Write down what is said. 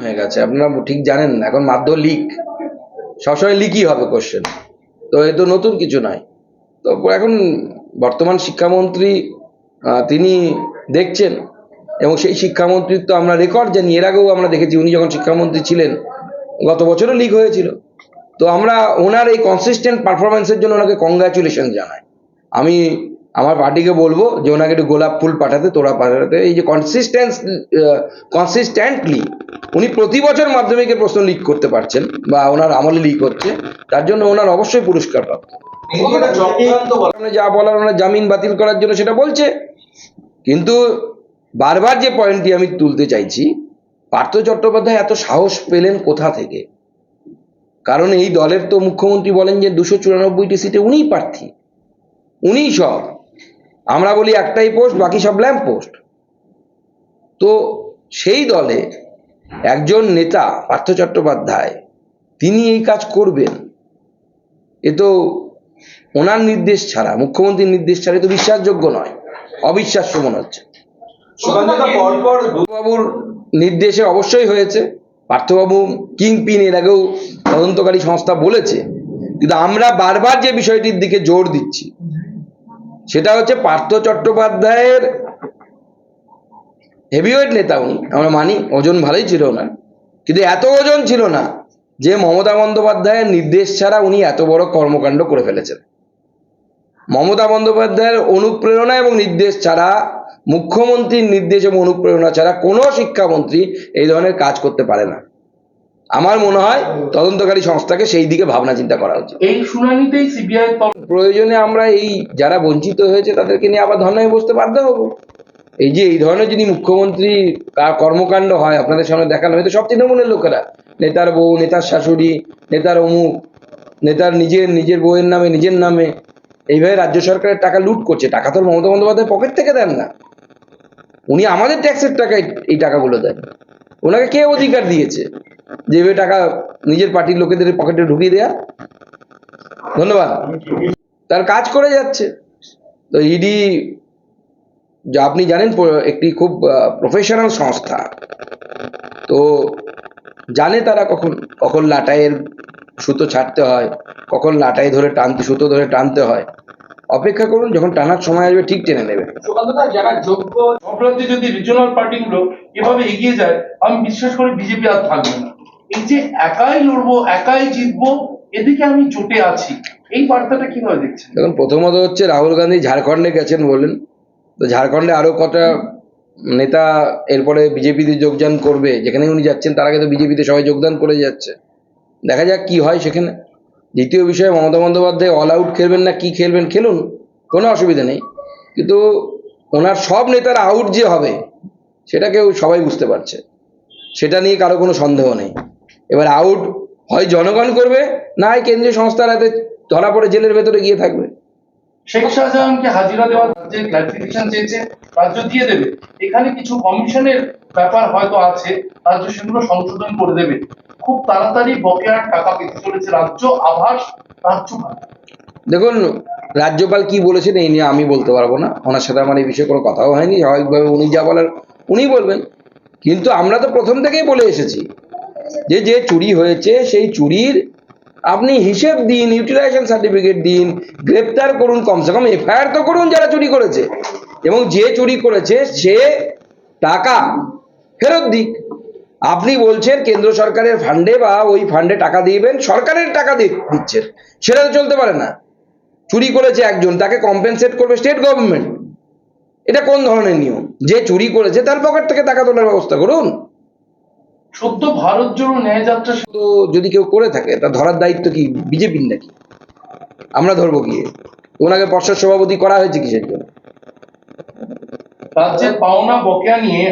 হয়ে গেছে। আপনারা ঠিক জানেন না এখন মাধ্য লিক। সবসময় লিকই হবে কোশ্চেন তো এ তো নতুন কিছু নয়। তো এখন বর্তমান শিক্ষামন্ত্রী তিনি দেখছেন এবং সেই শিক্ষামন্ত্রীর তো আমরা রেকর্ড জানি। এর আগেও আমরা দেখেছি, উনি যখন শিক্ষামন্ত্রী ছিলেন, গত বছরও লিক হয়েছিল। তো আমরা ওনার এই কনসিস্টেন্ট পারফরমেন্সের জন্য ওনাকে কংগ্রাচুলেশন জানাই। আমি আমার পার্টিকে বলব যে ওনাকে একটু গোলাপ ফুল পাঠাতে তোরা পাঠাতে। এই যে কনসিস্টেন্স কনসিস্ট্যান্টলি উনি প্রতি বছর মাধ্যমিকের প্রশ্ন লিক করতে পারছেন বা ওনার আমলে লিক হচ্ছে তার জন্য ওনার অবশ্যই পুরস্কার প্রাপ্ত। যা বলার ওনার জামিন বাতিল করার জন্য সেটা বলছে। কিন্তু বারবার যে পয়েন্টটি আমি তুলতে চাইছি পার্থ চট্টোপাধ্যায় এত সাহস পেলেন কোথা থেকে? কারণ এই দলের তো মুখ্যমন্ত্রী বলেন যে দুশো চুরানব্বইটি সিটে উনিই প্রার্থী। উনিই সব। আমরা বলি একটাই পোস্ট বাকি সব ল্যাম্প পোস্ট। তো সেই দলে একজন নেতা পার্থ চট্টোপাধ্যায় তিনি এই কাজ করবেন। এ তো ওনার নির্দেশ ছাড়া মুখ্যমন্ত্রীর নির্দেশ ছাড়া তো বিশ্বাসযোগ্য নয় অবিশ্বাস্য মনে হচ্ছে। বাবুর নির্দেশে অবশ্যই হয়েছে পার্থবাবু কিং পিন এর আগেও তদন্তকারী সংস্থা বলেছে কিন্তু আমরা বারবার যে বিষয়টির দিকে জোর দিচ্ছি সেটা হচ্ছে পার্থ চট্টোপাধ্যায়ের হেভিওয়েট নেতা উনি। আমরা মানি, ওজন ভালোই ছিল না কিন্তু এত ওজন ছিল না যে মমতা বন্দ্যোপাধ্যায়ের নির্দেশ ছাড়া উনি এত বড় কর্মকাণ্ড করে ফেলেছেন। মমতা বন্দ্যোপাধ্যায়ের অনুপ্রেরণা এবং নির্দেশ ছাড়া, মুখ্যমন্ত্রীর নির্দেশ এবং অনুপ্রেরণা ছাড়া কোনো শিক্ষামন্ত্রী এই ধরনের কাজ করতে পারে না। আমার মনে হয় তদন্তকারী সংস্থাকে সেই দিকে ভাবনা চিন্তা করা উচিত। এই শুনানিতেই সিবিআই প্রয়োজনে আমরা এই যারা বঞ্চিত হয়েছে তাদেরকে নিয়ে আবার ধর্নায় বসতে বাধ্য হব। এই যে এই ধরনের যদি মুখ্যমন্ত্রী কর্মকাণ্ড হয় আপনাদের সামনে দেখানো হয়তো সব তৃণমূলের লোকেরা। নেতার বউ নেতার শাশুড়ি নেতার অমুক নেতার নিজের নিজের বউয়ের নামে নিজের নামে। এইভাবে রাজ্য সরকারের টাকা লুট করছে। টাকা তো মমতা বন্দ্যোপাধ্যায় পকেট থেকে দেন না। উনি আমাদের ট্যাক্সের টাকায় এই টাকাগুলো দেন। ওনাকে কে অধিকার দিয়েছে? যে টাকা নিজের পার্টির লোকেদের পকেটে ঢুকিয়ে দেয়া। ধন্যবাদ। তার কাজ করে যাচ্ছে। তো ইডি যা আপনি জানেন একটি খুব প্রফেশনাল সংস্থা। তো জানে তারা কখন কখন লাটাইয়ের সুতো ছাড়তে হয়, কখন লাটাই ধরে টানতে, সুতো ধরে টানতে হয়। অপেক্ষা করুন, যখন টানার সময় আসবে, ঠিক টেনে নেবে। যারা যোগ্য যদি রিজনাল পার্টিগুলো এভাবে এগিয়ে যায়, আমি বিশ্বাস করি বিজেপি আর থাকবে না। এই যে একাই লড়বো, একাই জিতবো, এদিকে আমি জোটে আছি। এই বার্তাটা কীভাবে দেখছেন? দেখুন, প্রথমত হচ্ছে রাহুল গান্ধী ঝাড়খণ্ডে গেছেন বললেন। তো ঝাড়খণ্ডে আরও কটা নেতা এরপরে বিজেপিতে যোগদান করবে, যেখানে উনি যাচ্ছেন, তার আগে তো বিজেপিতে সবাই যোগদান করে যাচ্ছে। দেখা যাক কি হয় সেখানে। দ্বিতীয় বিষয় মমতা বন্দ্যোপাধ্যায় অল আউট খেলবেন না, কি খেলবেন খেলুন, কোনো অসুবিধা নেই। কিন্তু ওনার সব নেতার আউট যে হবে সেটাকেও সবাই বুঝতে পারছে। সেটা নিয়ে কারও কোনো সন্দেহ নেই। এবার আউট হয় জনগণ করবে না হয় কেন্দ্রীয় সংস্থার হাতে ধরা পড়ে জেলের ভেতরে গিয়ে থাকবে। শেখ শাহজাহানকে হাজিরা দেওয়ার যে ক্লারিফিকেশন চেয়েছে রাজ্য দিয়ে দেবে। এখানে কিছু কমিশনের ব্যাপার হয়তো আছে রাজ্য সেগুলো সংশোধন করে দেবে। খুব তাড়াতাড়ি বকেয়ার টাকা পেতে চলেছে রাজ্য আভাস রাজ্য পাবে। দেখুন রাজ্যপাল কি বলেছেন এই নিয়ে আমি বলতে পারব না। ওনার সাথে আমার এই বিষয়ে কোনো কথাও হয়নি। স্বাভাবিকভাবে উনি যা বলার উনি বলবেন। কিন্তু আমরা তো প্রথম থেকেই বলে এসেছি। যে যে চুরি হয়েছে সেই চুরির আপনি হিসেব দিন ইউটিলাইজেশন সার্টিফিকেট দিন, গ্রেপ্তার করুন কমসে কম, এফআইআর তো করুন যারা চুরি করেছে। এবং যে চুরি করেছে সে টাকা ফেরত দিক। আপনি বলছেন কেন্দ্র সরকারের ফান্ডে বা ওই ফান্ডে টাকা দিবেন, সরকারের টাকা দিচ্ছেন। সেটা তো চলতে পারে না। চুরি করেছে একজন, তাকে কম্পেনসেট করবে স্টেট গভর্নমেন্ট এটা কোন ধরনের নিয়ম? যে চুরি করেছে তার পকেট থেকে টাকা তোলার ব্যবস্থা করুন। সদ্য ভারত জোড়ো ন্যায় যাত্রা শুধু যদি কেউ করে থাকে, তা ধরার দায়িত্ব কি বিজেপির নাকি? আমরা ধরবো গিয়ে ওনাকে পর্ষদ সভাপতি করা হয়েছে কিসের জন্য? রাজ্যের পাওনা বকেয়া নিয়ে